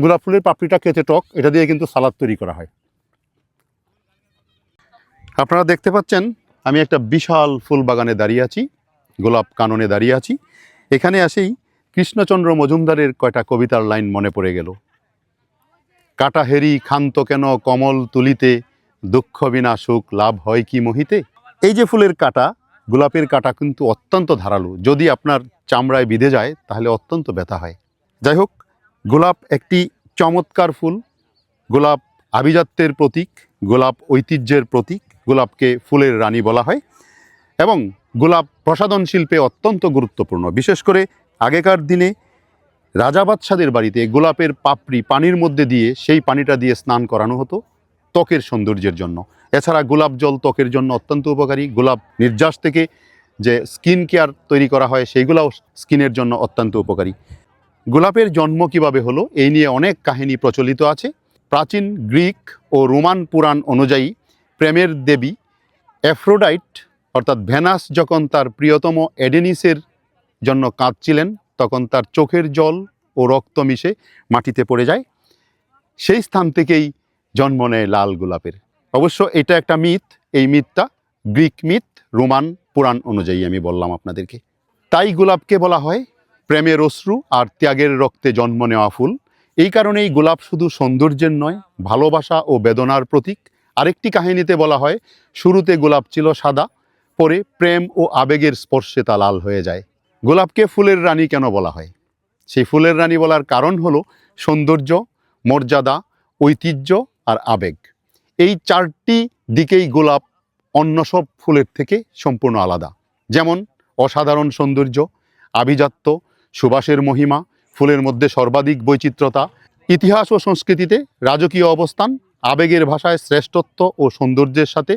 গোলাপ ফুলের পাপড়িটা কেটে টক, এটা দিয়ে কিন্তু সালাদ তৈরি করা হয়। আপনারা দেখতে পাচ্ছেন, আমি একটা বিশাল ফুল বাগানে দাঁড়িয়ে আছি, গোলাপ কাননে দাঁড়িয়ে আছি। এখানে আসেই কৃষ্ণচন্দ্র মজুমদারের কয়টা কবিতার লাইন মনে পড়ে গেল। কাটা হেরি ক্ষান্ত কেন কমল তুলিতে, দুঃখ বিনা সুখ লাভ হয় কি মোহিতে? এই যে ফুলের কাটা, গোলাপের কাটা কিন্তু অত্যন্ত ধারালো। যদি আপনার চামড়ায় বিঁধে যায়, তাহলে অত্যন্ত ব্যথা হয়। যাই হোক গোলাপ একটি চমৎকার ফুল। গোলাপ আভিজাত্যের প্রতীক, গোলাপ ঐতিহ্যের প্রতীক, গোলাপকে ফুলের রানী বলা হয় এবং গোলাপ প্রসাধন শিল্পে অত্যন্ত গুরুত্বপূর্ণ। বিশেষ করে আগেকার দিনে রাজা বাদশাদের বাড়িতে গোলাপের পাপড়ি পানির মধ্যে দিয়ে সেই পানিটা দিয়ে স্নান করানো হতো ত্বকের সৌন্দর্যের জন্য। এছাড়া গোলাপ জল ত্বকের জন্য অত্যন্ত উপকারী। গোলাপ নির্যাস থেকে যে স্কিন কেয়ার তৈরি করা হয়, সেইগুলাও স্কিনের জন্য অত্যন্ত উপকারী। গোলাপের জন্ম কীভাবে হলো, এই নিয়ে অনেক কাহিনী প্রচলিত আছে। প্রাচীন গ্রিক ও রোমান পুরাণ অনুযায়ী প্রেমের দেবী অ্যাফ্রোডাইট অর্থাৎ ভেনাস, যখন তার প্রিয়তম এডেনিসের জন্য কাঁদছিলেন, তখন তার চোখের জল ও রক্ত মিশে মাটিতে পড়ে যায়। সেই স্থান থেকেই জন্ম নেয় লাল গোলাপের। অবশ্য এটা একটা মিথ, এই মিথটা গ্রিক মিথ, রোমান পুরাণ অনুযায়ী আমি বললাম আপনাদেরকে। তাই গোলাপকে বলা হয় প্রেমের অশ্রু আর ত্যাগের রক্তে জন্ম নেওয়া ফুল। এই কারণেই গোলাপ শুধু সৌন্দর্যের নয়, ভালোবাসা ও বেদনার প্রতীক। আরেকটি কাহিনীতে বলা হয়, শুরুতে গোলাপ ছিল সাদা, পরে প্রেম ও আবেগের স্পর্শে তা লাল হয়ে যায়। গোলাপকে ফুলের রানী কেন বলা হয়? সেই ফুলের রানী বলার কারণ হলো সৌন্দর্য, মর্যাদা, ঐতিহ্য আর আবেগ। এই চারটি দিকেই গোলাপ অন্য সব ফুলের থেকে সম্পূর্ণ আলাদা। যেমন, অসাধারণ সৌন্দর্য, আভিজাত্য সুবাসের মহিমা, ফুলের মধ্যে সর্বাধিক বৈচিত্র্যতা, ইতিহাস ও সংস্কৃতিতে রাজকীয় অবস্থান, আবেগের ভাষায় শ্রেষ্ঠত্ব ও সৌন্দর্যের সাথে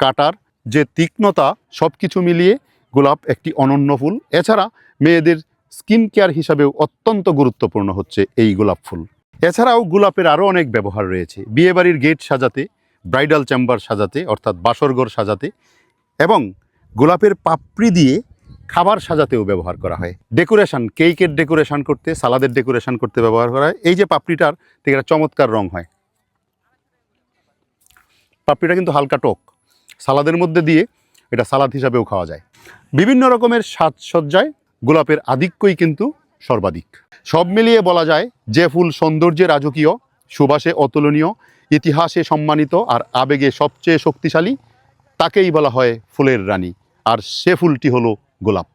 কাটার যে তীক্ষ্ণতা সব কিছু মিলিয়ে গোলাপ একটি অনন্য ফুল। এছাড়া মেয়েদের স্কিন কেয়ার হিসাবেও অত্যন্ত গুরুত্বপূর্ণ হচ্ছে এই গোলাপ ফুল। এছাড়াও গোলাপের আরও অনেক ব্যবহার রয়েছে। বিয়েবাড়ির গেট সাজাতে, ব্রাইডাল চেম্বার সাজাতে, অর্থাৎ বাসরঘর সাজাতে এবং গোলাপের পাপড়ি দিয়ে খাবার সাজাতেও ব্যবহার করা হয়। ডেকোরেশন কেকের ডেকোরেশন করতে সালাদের ডেকোরেশন করতে ব্যবহার করা হয়। এই যে পাপড়িটার থেকে একটা চমৎকার রং হয়। পাপড়িটা কিন্তু হালকা টক। সালাদের মধ্যে দিয়ে এটা সালাদ হিসাবেও খাওয়া যায়। বিভিন্ন রকমের সাজসজ্জায় গোলাপের আধিক্যই কিন্তু সর্বাধিক। সব মিলিয়ে বলা যায় যে ফুল সৌন্দর্যে রাজকীয় সুবাসে অতুলনীয় ইতিহাসে সম্মানিত আর আবেগে সবচেয়ে শক্তিশালী তাকেই বলা হয় ফুলের রানী। আর সে ফুলটি হলো গোলাপ